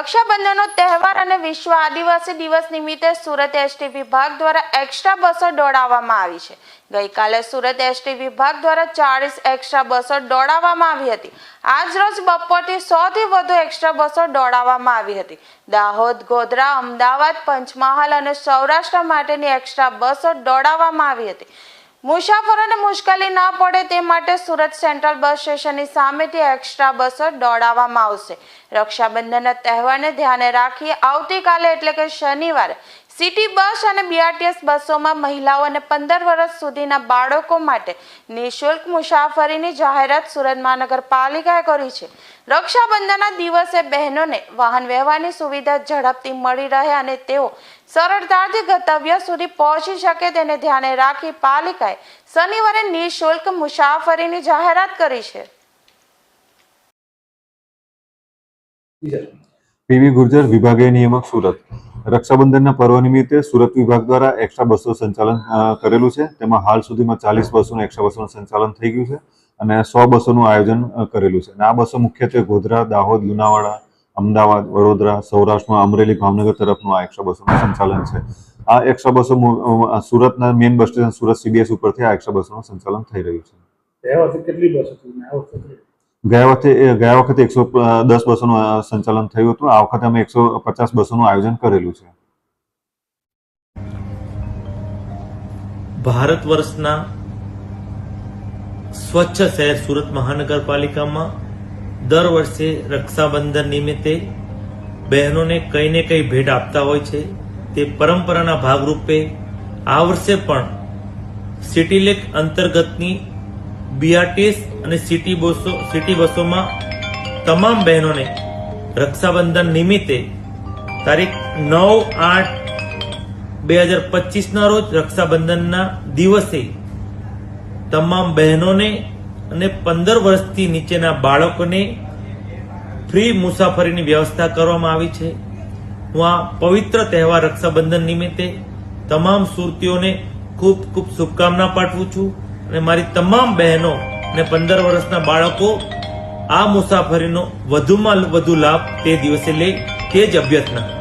રક્ષાબંધનનો તહેવાર અને વિશ્વ આદિવાસી દિવસ નિમિત્તે સુરત એસટી વિભાગ દ્વારા એક્સ્ટ્રા બસો દોડાવવામાં આવી છે. ગઈકાલે સુરત એસટી વિભાગ દ્વારા ચાળીસ એક્સ્ટ્રા બસો દોડાવવામાં આવી હતી. આજ રોજ બપોરથી સોથી વધુ એક્સ્ટ્રા બસો દોડાવવામાં આવી હતી. દાહોદ, ગોધરા, અમદાવાદ, પંચમહાલ અને સૌરાષ્ટ્ર માટેની એક્સ્ટ્રા બસો દોડાવવામાં આવી હતી. મુસાફરોને મુશ્કેલી ના પડે તે માટે સુરત સેન્ટ્રલ બસ સ્ટેશનની સામેથી એક્સ્ટ્રા બસો દોડાવવામાં આવશે. રક્ષાબંધનના તહેવારને ધ્યાને રાખી આવતીકાલે એટલે કે શનિવારે સિટી બસ અને બીઆરટીએસ બસોમાં મહિલાઓ અને પંદર વર્ષ સુધીના બાળકો માટે નિઃશુલ્ક મુસાફરીની જાહેરાત સુરત મહાનગરપાલિકાએ કરી છે. રક્ષાબંધનના દિવસે બહેનોને વાહન વ્યવહારની સુવિધા ઝડપથી મળી રહે અને તેઓ સરળતાથી ગંતવ્ય સુધી પહોંચી શકે તેને ધ્યાને રાખી પાલિકાએ શનિવારે નિઃશુલ્ક મુસાફરીની જાહેરાત કરી છે. પીવી ગુર્જર વિભાગીય નિયામક સુરત. રક્ષાબંધનના પર્વ નિમિત્તે સુરત વિભાગ દ્વારા એક્સ્ટ્રા બસનું સંચાલન કરેલું છે. તેમાં હાલ સુધીમાં ચાલીસ બસોનું એક્સ્ટ્રા બસોનું સંચાલન થઈ ગયું છે. અને સો બસોનું આયોજન કરેલું છે. અને આ બસો મુખ્યત્વે ગોધરા દાહોદ લુણાવાડા અમદાવાદ વડોદરા સૌરાષ્ટ્રમાં અમરેલી ભાવનગર તરફનું આ એકસો બસોનું સંચાલન છે. આ એકસો બસો સુરતના main bus station Surat CBS ઉપરથી આ એકસો બસોનું સંચાલન થઈ રહ્યું છે. કેટલી બસ ગયા વખતે ગયા વખતે એકસો દસ બસોનું સંચાલન થયું હતું. આ વખતે અમે એકસો પચાસ બસોનું આયોજન કરેલું છે. ભારત વર્ષના સ્વચ્છ શહેર સુરત મહાનગરપાલિકામાં દર વર્ષે રક્ષાબંધન નિમિત્તે બહેનોને કંઈ ને કંઈ ભેટ આપતા હોય છે. તે પરંપરાના ભાગરૂપે આ વર્ષે પણ સિટીલેક અંતર્ગતની બીઆરટીએસ અને સિટી બસો, સિટી બસોમાં તમામ બહેનોને રક્ષાબંધન નિમિત્તે તારીખ નવ આઠ બે હજાર પચીસના રોજ રક્ષાબંધનના દિવસે તમામ બહેનોને અને પંદર વર્ષથી નીચેના બાળકોને ફ્રી મુસાફરીની વ્યવસ્થા કરવામાં આવી છે. હું આ પવિત્ર તહેવાર રક્ષાબંધન નિમિત્તે તમામ સુરતીઓને ખૂબ ખૂબ શુભકામના પાઠવું છું અને મારી તમામ બહેનો અને પંદર વર્ષના બાળકો આ મુસાફરીનો વધુમાં વધુ લાભ તે દિવસે લે તે જ અભ્યર્થના.